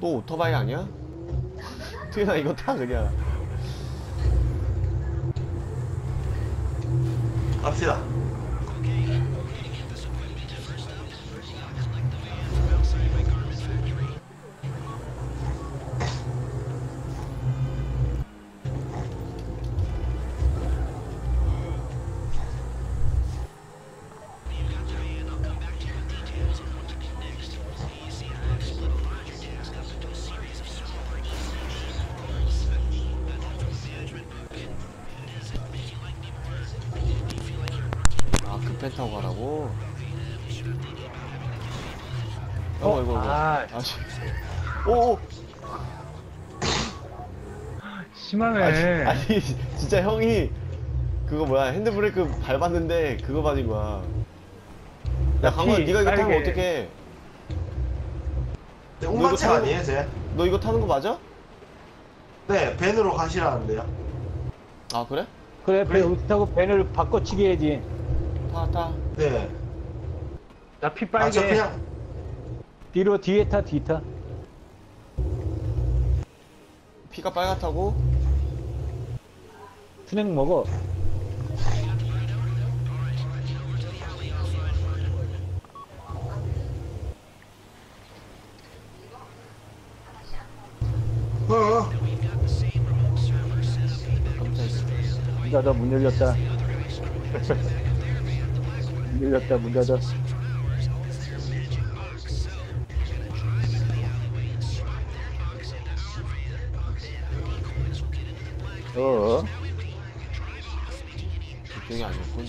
또 오토바이 아니야? 트윈아 이거 타 그냥 갑시다. 펜 타고 가라고? 어, 어, 이거 이거 아. 아씨 오오 심하네. 아니, 아니 진짜 형이 그거 뭐야 핸드브레이크 밟았는데 그거 맞은 거야 야 강원 피, 네가 이거 타면 빠르게. 어떡해 네, 이거 운반차 타고- 아니에요, 제? 너 이거 타는 거 맞아? 네, 밴으로 가시라는데요. 아 그래? 그래, 배 여기 타고 배를 바꿔치기 해야지. 타타 네. 나 피 아, 빨개. 저 그냥, 뒤로 뒤에 타, 뒤 타. 피가 빨갛다고? 스낵 먹어. 어, 어. 깜짝이야 문 닫아, 문 열렸다. 문 열렸다, 문 닫아. 어, 이쪽이 아니었군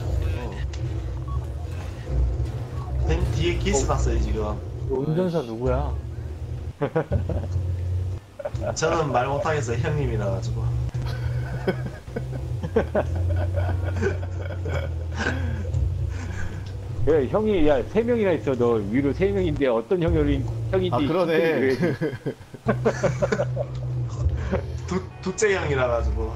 어. 밴 뒤에 기스 났어요, 지금. 너 운전사 누구야? 저는 말 못하겠어요, 형님이라 가지고. 야, 형이, 야, 세 명이나 있어. 너 위로 세 명인데 어떤 형이, 형인지. 아 그러네 두, 둘째 형이라 가지고.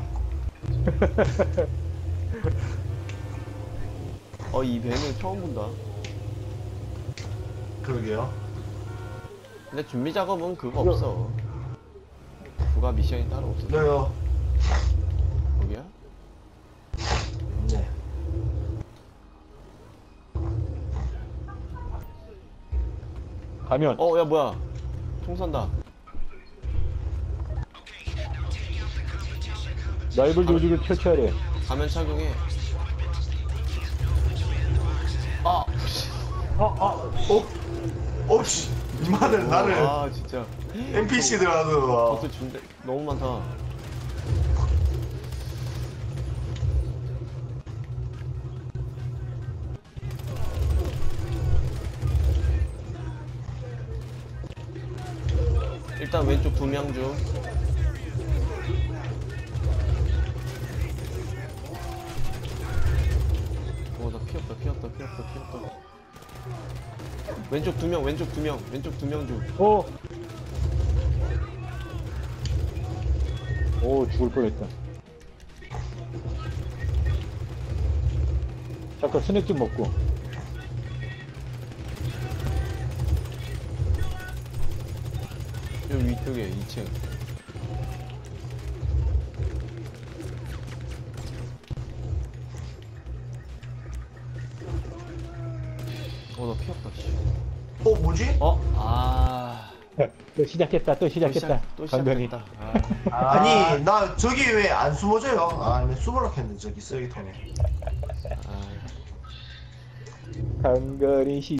어이 배는 처음 본다 그러게요. 근데 준비 작업은 그거 이거- 없어 부가 미션이 따로 없어 그래요. 거기야? 네. 가면. 어 야 뭐야 총 쏜다 넓은 조직을 표치하래. 가면 착용해 아 어, 어. 어? 없이. 이만을 나를 아 진짜 NPC들 하고. 버스 준대 너무 많다 일단 왼쪽 두 명중 어, 나 피었다, 피었다, 피었다, 피었다. 왼쪽 두 명, 왼쪽 두 명, 왼쪽 두 명 중. 오. 오, 죽을 뻔했다. 잠깐 스낵 좀 먹고. 여기 위쪽에 2층. 어, 나 피었다, 씨. 어, 뭐지? 어? 아. 또 시작했다, 또또 시작했다. 시작, 또. 시작했다. 아. 아니, 나 저기 왜 안 숨어져요? 아, 내 숨으려 했는데, 저기 쓰레기통에. 아. 강변이 시